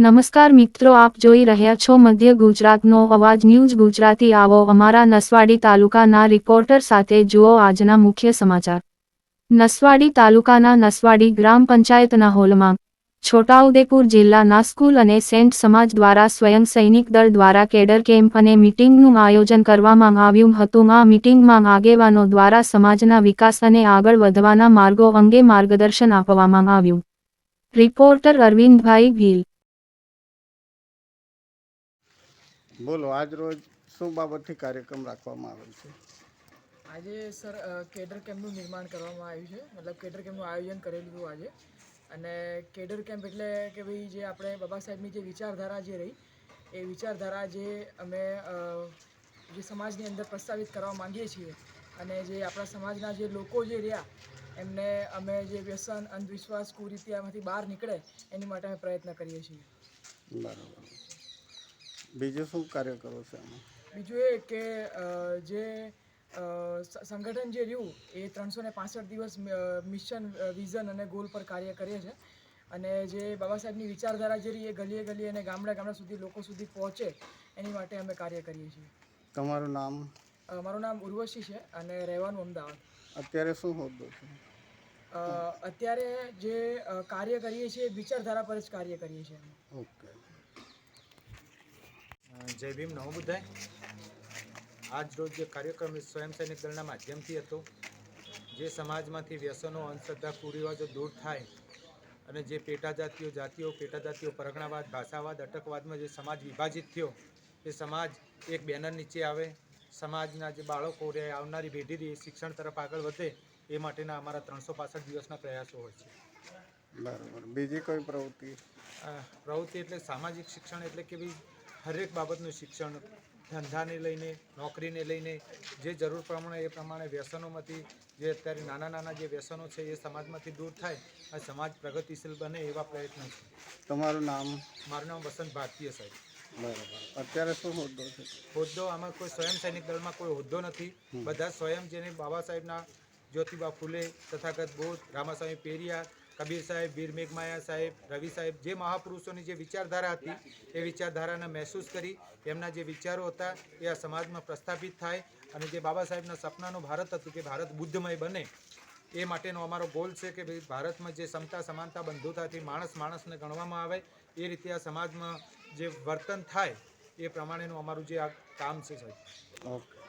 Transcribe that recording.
નમસ્કાર મિત્રો, આપ જોઈ રહ્યા છો મધ્ય ગુજરાતનો અવાજ ન્યૂઝ ગુજરાતી. આવો અમારા નસવાડી તાલુકાના રિપોર્ટર સાથે જુઓ આજના મુખ્ય સમાચાર. નસવાડી તાલુકાના નસવાડી ગ્રામ પંચાયતના હોલમાં, છોટાઉદેપુર જિલ્લાના સ્કૂલ અને સેન્ટ સમાજ દ્વારા સ્વયં સૈનિક દળ દ્વારા કેડર કેમ્પ અને મીટિંગનું આયોજન કરવામાં આવ્યું હતું. આ મીટિંગમાં આગેવાનો દ્વારા સમાજના વિકાસ અને આગળ વધવાના માર્ગો અંગે માર્ગદર્શન આપવામાં આવ્યું. રિપોર્ટર અરવિંદભાઈ ભીલ. બોલો આજ રોજ શું બાબતથી કાર્યક્રમ રાખવામાં આવેલ છે? આજે સર કેડર કેમ્પનું નિર્માણ કરવામાં આવ્યું છે. મતલબ કેડર કેમ્પનું આયોજન કરેલું હતું આજે. અને કેડર કેમ્પ એટલે કે ભાઈ જે આપણે બાબા સાહેબની જે વિચારધારા જે રહી એ વિચારધારા જે અમે જે સમાજની અંદર પ્રસ્તાવિત કરવા માંગીએ છીએ અને જે આપણા સમાજના જે લોકો જે રહ્યા એમને અમે જે વ્યસન અંધવિશ્વાસ કુરીતિયામાંથી બહાર નીકળે એની માટે અમે પ્રયત્ન કરીએ છીએ. બરાબર. બીજું શું કાર્ય કરો છો એમાં? બીજું એ કે જે સંગઠન જે રહ્યું એ ત્રણસો ને પાસઠ દિવસ મિશન વિઝન અને ગોલ પર કાર્ય કરીએ છે. અને જે બાબા સાહેબની વિચારધારા જે રહી એ ગલીએ ગલીએ અને ગામડા ગામડા સુધી લોકો સુધી પહોંચે એની માટે અમે કાર્ય કરીએ છીએ. તમારું નામ? મારું નામ ઉર્વશી છે અને રહેવાનું અમદાવાદ. અત્યારે શું હોદ્દો છે? અત્યારે જે કાર્ય કરીએ છીએ વિચારધારા પર જ કાર્ય કરીએ છીએ ઓકે. જય ભીમ નમો બુદ્ધાય. આજ રોજ જે કાર્યક્રમ સ્વયં સૈનિક દળના માધ્યમથી હતો જે સમાજમાંથી વ્યસનો અંધશ્રદ્ધા કુરિવાજો દૂર થાય અને જે પેટા જાતિઓ જાતિઓ પેટા જાતિઓ પરગણાવાદ ભાષાવાદ અટકવાદમાં જે સમાજ વિભાજિત થયો એ સમાજ એક બેનર નીચે આવે. સમાજના જે બાળકો રહે આવનારી પેઢી રહે શિક્ષણ તરફ આગળ વધે એ માટેના અમારા ત્રણસો પાસઠ દિવસના પ્રયાસો હોય છે. બરાબર. બીજી કોઈ પ્રવૃત્તિ? પ્રવૃત્તિ એટલે સામાજિક શિક્ષણ એટલે કે ભાઈ હરેક બાબતનું શિક્ષણ ધંધાને લઈને નોકરીને લઈને જે જરૂર પ્રમાણે એ પ્રમાણે વ્યસનોમાંથી જે અત્યારે નાના નાના જે વ્યસનો છે એ સમાજમાંથી દૂર થાય અને સમાજ પ્રગતિશીલ બને એવા પ્રયત્નો છે. તમારું નામ? મારું નામ વસંત ભારતીય સાહેબ. બરાબર. અત્યારે શું હોદ્દો છે? હોદ્દો આમાં કોઈ સ્વયં સૈનિક દળમાં કોઈ હોદ્દો નથી. બધા સ્વયં જેને બાબા સાહેબના જ્યોતિબા ફૂલે તથાગત બોધ રામાસ્વામી પેરિયા કબીર સાહેબ, વીર મેઘમાયા સાહેબ, રવિ સાહેબ જે મહાપુરુષોની જે વિચારધારા હતી, એ વિચારધારાને મહેસૂસ કરી, એમના જે વિચારો હતા, એ આ સમાજમાં પ્રસ્થાપિત થાય અને જે બાબા સાહેબના સપનાનું ભારત હતું કે ભારત બુદ્ધમય બને, એ માટેનો અમારો ગોલ છે કે ભાઈ ભારતમાં જે સમતા, સમાનતા, બંધુતાથી માણસ, માણસને ગણવામાં આવે, એ રીતે આ સમાજમાં જે વર્તન થાય, એ પ્રમાણેનું અમારું જે આ કામ છે સાહેબ. ઓકે.